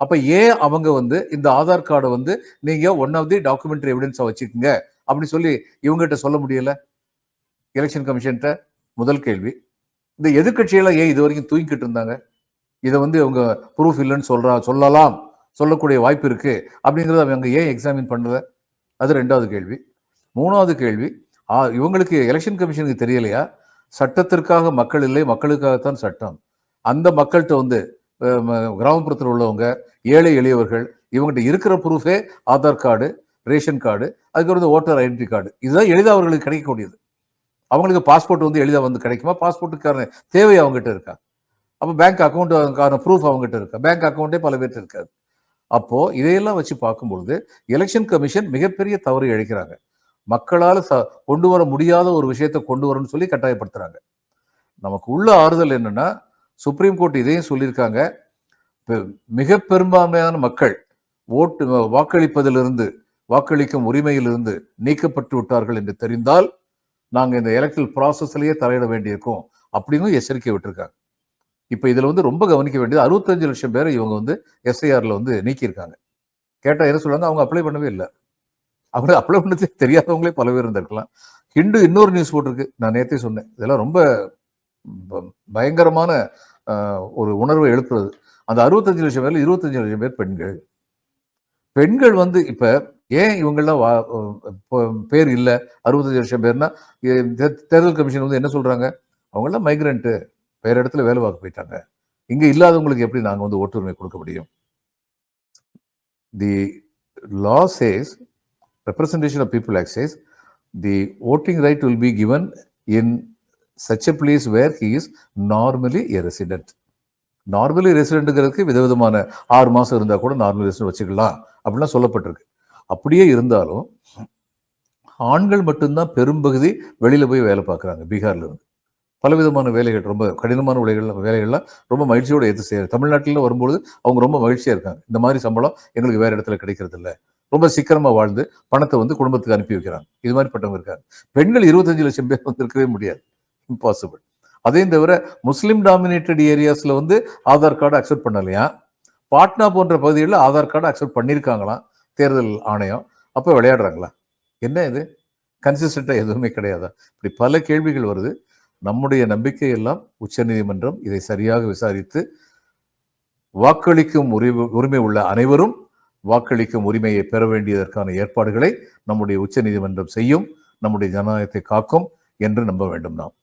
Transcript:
அப்போ ஏன் அவங்க வந்து இந்த ஆதார் கார்டை வந்து நீங்க ஒன் ஆஃப் தி டாக்குமெண்ட்ரி எவிடன்ஸா வச்சுக்கோங்க அப்படின்னு சொல்லி இவங்ககிட்ட சொல்ல முடியலை. எலெக்ஷன் கமிஷன்கிட்ட முதல் கேள்வி. இந்த எதிர்க்கட்சியெல்லாம் ஏன் இது வரைக்கும் தூங்கிக்கிட்டு இருந்தாங்க? இதை வந்து அவங்க ப்ரூஃப் இல்லைன்னு சொல்றா சொல்லலாம். சொல்லக்கூடிய வாய்ப்பு இருக்கு. அப்படிங்கிறத அவங்க ஏன் எக்ஸாமின் பண்ணல? அது ரெண்டாவது கேள்வி. மூணாவது கேள்வி ஆ, இவங்களுக்கு எலெக்ஷன் கமிஷனுக்கு தெரியலையா? சட்டத்திற்காக மக்கள் இல்லை மக்களுக்காகத்தான் சட்டம். அந்த மக்கள்கிட்ட வந்து கிராமப்புறத்தில் உள்ளவங்க ஏழை எளியவர்கள் இவங்ககிட்ட இருக்கிற ப்ரூஃபே ஆதார் கார்டு ரேஷன் கார்டு அதுக்கப்புறம் ஓட்டர் ஐடென்டி கார்டு இதுதான் எளிதாக அவர்களுக்கு கிடைக்கக்கூடியது. அவங்களுக்கு பாஸ்போர்ட் வந்து எளிதாக வந்து கிடைக்குமா? பாஸ்போர்ட்டுக்கான தேவை அவங்ககிட்ட இருக்கா? அப்போ பேங்க் அக்கௌண்ட்டுக்கான ப்ரூஃப் அவங்ககிட்ட இருக்கா? பேங்க் அக்கௌண்ட்டே பல பேர்ட்டு இருக்காது அப்போது இதையெல்லாம் வச்சு பார்க்கும்பொழுது எலெக்ஷன் கமிஷன் மிகப்பெரிய தவறு இழைக்கிறாங்க மக்களால் ச கொண்டு வர முடியாத ஒரு விஷயத்தை கொண்டு வரணும்னு சொல்லி கட்டாயப்படுத்துகிறாங்க நமக்கு உள்ள ஆறுதல் என்னென்னா சுப்ரீம் கோர்ட் இதையும் சொல்லியிருக்காங்க. பெ- மிக பெரும்பான்மையான மக்கள் ஓட்டு வாக்களிப்பதிலிருந்து வாக்களிக்கும் உரிமையிலிருந்து நீக்கப்பட்டு விட்டார்கள் என்று தெரிந்தால் நாங்கள் இந்த எலக்ட்ரல் ப்ராசஸ்லேயே தலையிட வேண்டியிருக்கோம் அப்படின்னு எச்சரிக்கை விட்டுருக்காங்க. இப்போ இதில் வந்து ரொம்ப கவனிக்க வேண்டியது அறுபத்தஞ்சு லட்சம் பேரை இவங்க வந்து எஸ்ஐஆரில் வந்து நீக்கியிருக்காங்க. கேட்டால் என்ன சொல்றாங்க? அவங்க அப்ளை பண்ணவே இல்லை. அவங்க அப்ளை பண்ணது தெரியாதவங்களே பல பேர் இருந்திருக்கலாம். ஹிண்டு இன்னொரு நியூஸ் போட்டிருக்கு. நான் நேற்றே சொன்னேன். இதெல்லாம் ரொம்ப ப- பயங்கரமான ஒரு உணர்வை எழுப்புறது. அந்த அறுபத்தஞ்சு லட்சம் பேர்ல இருபத்தஞ்சு லட்சம் பேர் பெண்கள். பெண்கள் வந்து இப்ப ஏன் இவங்கெல்லாம் வா- இப்போ பேர் இல்லை? அறுபத்தஞ்சு லட்சம் பேர்னா தே- தேர்தல் கமிஷன் வந்து என்ன சொல்றாங்க? அவங்கெல்லாம் மைக்ரண்ட்டு வேற இடத்துல வேலை பார்க்க போயிட்டாங்க. இங்க இல்லாதவங்களுக்கு எப்படி நாங்கள் வந்து ஓட்டுரிமை கொடுக்க முடியும்? The law says representation of people act says the voting right will be given in such a place where he is normally a resident normally ரெசிடென்ட்டுங்கிறதுக்கு விதவிதமான ஆறு மாதம் இருந்தால் கூட நார்மல் ரெசிடென்ட் வச்சுக்கலாம் அப்படிலாம் சொல்லப்பட்டிருக்கு. அப்படியே இருந்தாலும் ஆண்கள் மட்டும்தான் பெரும்பகுதி வெளியில் போய் வேலை பார்க்குறாங்க பீகாரில் இருந்து. பலவிதமான வேலைகள் ரொம்ப கடினமான உலைகள் வேலைகள்லாம் ரொம்ப மகிழ்ச்சியோடு ஏற்று செய்ய தமிழ்நாட்டில் வரும்பொழுது அவங்க ரொம்ப மகிழ்ச்சியாக இருக்காங்க. இந்த மாதிரி சம்பளம் எங்களுக்கு வேறு இடத்துல கிடைக்கிறது இல்லை. ரொம்ப சீக்கிரமாக வாழ்ந்து பணத்தை வந்து குடும்பத்துக்கு அனுப்பி வைக்கிறாங்க. இது மாதிரி பட்டவங்க இருக்காங்க. பெண்கள் இருபத்தஞ்சு லட்சம் பேர் வந்து இருக்கவே முடியாது. இம்பாசிபிள் அதையும் தவிர முஸ்லீம் டாமினேட்டட் ஏரியாஸில் வந்து ஆதார் கார்டு அக்செப்ட் பண்ணலையா? பாட்னா போன்ற பகுதிகளில் ஆதார் கார்டு அக்செப்ட் பண்ணியிருக்காங்களாம் தேர்தல் ஆணையம். அப்போ விளையாடுறாங்களா? என்ன இது? கன்சிஸ்டண்ட்டாக எதுவுமே கிடையாதா? இப்படி பல கேள்விகள் வருது. நம்முடைய நம்பிக்கையெல்லாம் உச்சநீதிமன்றம் இதை சரியாக விசாரித்து வாக்களிக்கும் உரிமை உரிமை உள்ள அனைவரும் வாக்களிக்கும் உரிமையை பெற வேண்டியதற்கான ஏற்பாடுகளை நம்முடைய உச்சநீதிமன்றம் செய்யும் நம்முடைய ஜனநாயகத்தை காக்கும் என்று நம்ப வேண்டும் நாம்.